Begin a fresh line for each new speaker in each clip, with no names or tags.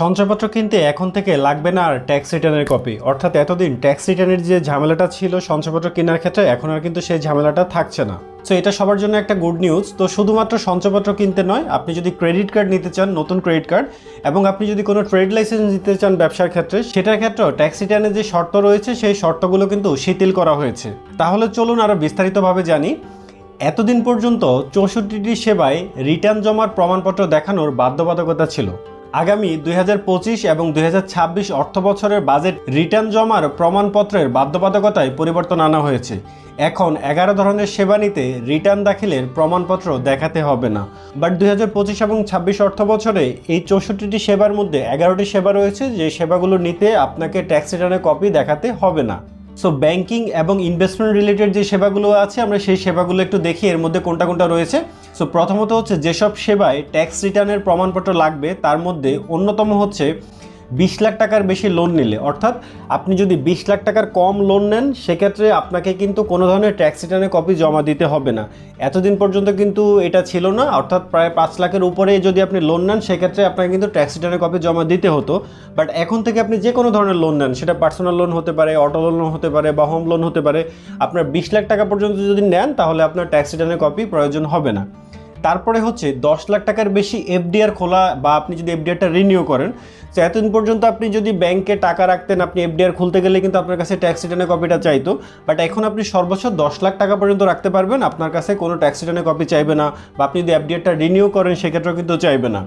সঞ্চয়পত্র কিনতে এখন থেকে লাগবে না আর ট্যাক্স রিটার্নের কপি অর্থাৎ এতদিন ট্যাক্স রিটার্নের যে ঝামেলাটা ছিল, সঞ্চয়পত্র কেনার ক্ষেত্রে এখন আর কিন্তু সেই ঝামেলাটা থাকছে না। সো এটা সবার জন্য একটা গুড নিউজ তো শুধুমাত্র সঞ্চয়পত্র কিনতে নয়, আপনি যদি ক্রেডিট কার্ড নিতে চান, নতুন ক্রেডিট কার্ড এবং আপনি যদি কোনো ট্রেড লাইসেন্স নিতে চান ব্যবসার ক্ষেত্রে, সেটার ক্ষেত্রেও ট্যাক্স রিটার্নের যে শর্ত রয়েছে, সেই শর্তগুলো কিন্তু শিথিল করা হয়েছে। তাহলে চলুন আরও বিস্তারিতভাবে জানি। এতদিন পর্যন্ত চৌষট্টিটি সেবায় রিটার্ন জমার প্রমাণপত্র দেখানোর বাধ্যবাধকতা ছিল। আগামী দুই হাজার পঁচিশ এবং দুই অর্থ বছরের বাজেট রিটার্ন জমার প্রমাণপত্রের বাধ্যবাধকতায় পরিবর্তন আনা হয়েছে। এখন এগারো ধরনের সেবা নিতে রিটার্ন দাখিলের প্রমাণপত্র দেখাতে হবে না। বাট দুই হাজার পঁচিশ এবং ছাব্বিশ অর্থ বছরে এই চৌষট্টিটি সেবার মধ্যে এগারোটি সেবা রয়েছে, যে সেবাগুলো নিতে আপনাকে ট্যাক্স রিটার্নের কপি দেখাতে হবে না। সো ব্যাংকিং এবং ইনভেস্টমেন্ট রিলেটেড যে সেবাগুলো আছে, আমরা সেই সেবাগুলো একটু দেখি, এর মধ্যে কোনটা কোনটা রয়েছে। সো প্রথমত হচ্ছে যেসব সেবায় ট্যাক্স রিটার্নের প্রমাণপত্র লাগবে, তার মধ্যে অন্যতম হচ্ছে বিশ লাখ টাকার বেশি লোন নিলে। অর্থাৎ আপনি যদি বিশ লাখ টাকার কম লোন নেন, সেক্ষেত্রে আপনাকে কিন্তু কোনো ধরনের ট্যাক্স রিটার্নের কপি জমা দিতে হবে না। এতদিন পর্যন্ত কিন্তু এটা ছিল না, অর্থাৎ প্রায় পাঁচ লাখের উপরে যদি আপনি লোন নেন, সেক্ষেত্রে আপনাকে কিন্তু ট্যাক্স রিটার্নের কপি জমা দিতে হতো। বাট এখন থেকে আপনি যে কোনো ধরনের লোন নেন, সেটা পার্সোনাল লোন হতে পারে অটো লোন হতে পারে বা হোম লোন হতে পারে, আপনার বিশ লাখ টাকা পর্যন্ত যদি নেন, তাহলে আপনার ট্যাক্স রিটার্নের কপি প্রয়োজন হবে না। তারপরে হচ্ছে দশ লাখ টাকার বেশি এফডিআর খোলা বা আপনি যদি এফডিআরটা রিনিউ করেন, তো এতদিন পর্যন্ত আপনি যদি ব্যাংকে টাকা রাখতেন, আপনি এফডিআর খুলতে গেলে কিন্তু আপনার কাছে ট্যাক্স রিটার্নের কপিটা চাইতো। বাট এখন আপনি সর্বোচ্চ দশ লাখ টাকা পর্যন্ত রাখতে পারবেন, আপনার কাছে কোনো ট্যাক্স রিটার্নের কপি চাইবে না বা আপনি যদি এফডিআরটা রিনিউ করেন, সেক্ষেত্রেও কিন্তু চাইবে না।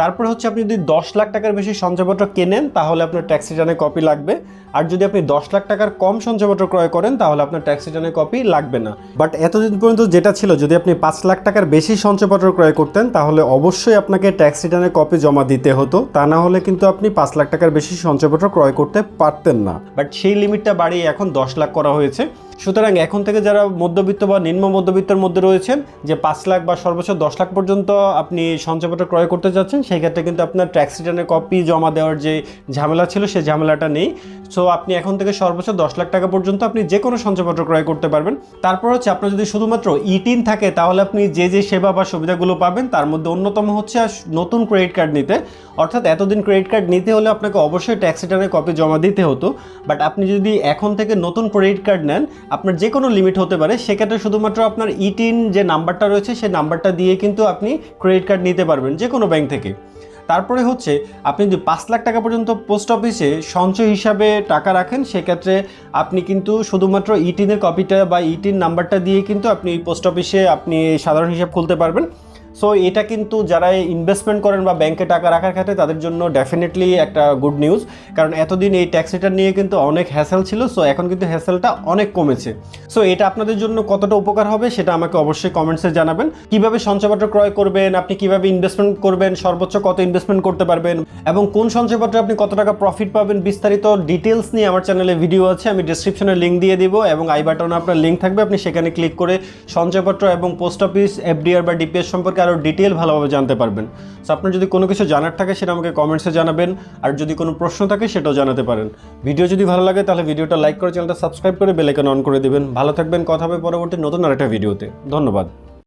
তারপরে হচ্ছে আপনি যদি দশ লাখ টাকার বেশি সঞ্চয়পত্র কেনেন, তাহলে আপনার ট্যাক্স রিটার্নের কপি লাগবে। আর যদি আপনি দশ লাখ টাকার কম সঞ্চয়পত্র ক্রয় করেন, তাহলে আপনার ট্যাক্স রিটার্নের কপি লাগবে না। বাট এতদিন পর্যন্ত যেটা ছিল, যদি আপনি পাঁচ লাখ টাকার বেশি সঞ্চয়পত্র ক্রয় করতেন, তাহলে অবশ্যই আপনাকে ট্যাক্স রিটার্নের কপি জমা দিতে হতো। তা না হলে কিন্তু আপনি পাঁচ লাখ টাকার বেশি সঞ্চয়পত্র ক্রয় করতে পারতেন না। বাট সেই লিমিটটা বাড়িয়ে এখন দশ লাখ করা হয়েছে। সুতরাং এখন থেকে যারা মধ্যবিত্ত বা নিম্ন মধ্যবিত্তের মধ্যে রয়েছেন, যে পাঁচ লাখ বা সর্বোচ্চ দশ লাখ পর্যন্ত আপনি সঞ্চয়পত্র ক্রয় করতে যাচ্ছেন সেই ক্ষেত্রে কিন্তু আপনার ট্যাক্স রিটার্নের কপি জমা দেওয়ার যে ঝামেলা ছিল সেই ঝামেলাটা নেই। সো আপনি এখন থেকে সর্বোচ্চ দশ লাখ টাকা পর্যন্ত আপনি যে কোনো সঞ্চয়পত্র ক্রয় করতে পারবেন। তারপর হচ্ছে আপনার যদি শুধুমাত্র ইটিন থাকে, তাহলে আপনি যে যে সেবা বা সুবিধাগুলো পাবেন, তার মধ্যে অন্যতম হচ্ছে নতুন ক্রেডিট কার্ড নিতে। অর্থাৎ এতদিন ক্রেডিট কার্ড নিতে হলে আপনাকে অবশ্যই ট্যাক্স রিটার্নের কপি জমা দিতে হতো। বাট আপনি যদি এখন থেকে নতুন ক্রেডিট কার্ড নেন আপনার যে কোনো লিমিট হতে পারে, সেক্ষেত্রে শুধুমাত্র আপনার ইটিন যে নাম্বারটা রয়েছে, সেই নাম্বারটা দিয়ে কিন্তু আপনি ক্রেডিট কার্ড নিতে পারবেন যে কোনো ব্যাংক থেকে। তারপরে হচ্ছে, আপনি যদি পাঁচ লাখ টাকা পর্যন্ত পোস্ট অফিসে সঞ্চয় হিসাবে টাকা রাখেন, সেক্ষেত্রে আপনি কিন্তু শুধুমাত্র ইটিনের কপিটা বা ইটিন নাম্বারটা দিয়ে কিন্তু আপনি পোস্ট অফিসে আপনি সাধারণ হিসাব খুলতে পারবেন। সো এটা কিন্তু যারা ইনভেস্টমেন্ট করেন বা ব্যাংকে টাকা রাখার ক্ষেত্রে তাদের জন্য ডেফিনেটলি একটা গুড নিউজ কারণ এতদিন এই ট্যাক্স রিটার্ন নিয়ে কিন্তু অনেক হ্যাসেল ছিল সো এখন কিন্তু হ্যাসেলটা অনেক কমেছে। সো এটা আপনাদের জন্য কতটা উপকার হবে সেটা আমাকে অবশ্যই কমেন্টসে জানাবেন। কীভাবে সঞ্চয়পত্র ক্রয় করবেন, আপনি কীভাবে ইনভেস্টমেন্ট করবেন, সর্বোচ্চ কত ইনভেস্টমেন্ট করতে পারবেন এবং কোন সঞ্চয়পত্রে আপনি কত টাকা প্রফিট পাবেন বিস্তারিত ডিটেলস নিয়ে আমার চ্যানেলে ভিডিও আছে, আমি ডিসক্রিপশনে লিঙ্ক দিয়ে দিব এবং আই বাটনে আপনার লিঙ্ক থাকবে, আপনি সেখানে ক্লিক করে সঞ্চয়পত্র এবং পোস্ট অফিস এফডিআর বা ডিপিএস সম্পর্কে আরও ডিটেল ভালোভাবে জানতে পারবেন। সো আপনার যদি কোনো কিছু জানার থাকে, সেটা আমাকে কমেন্টসে জানাবেন। আর যদি কোনো প্রশ্ন থাকে, সেটাও জানাতে পারেন। ভিডিও যদি ভালো লাগে, তাহলে ভিডিওটা লাইক করে চ্যানেলটা সাবস্ক্রাইব করে বেলাইকন অন করে দেবেন। ভালো থাকবেন, কথা হবে পরবর্তী নতুন আরেকটা ভিডিওতে ধন্যবাদ।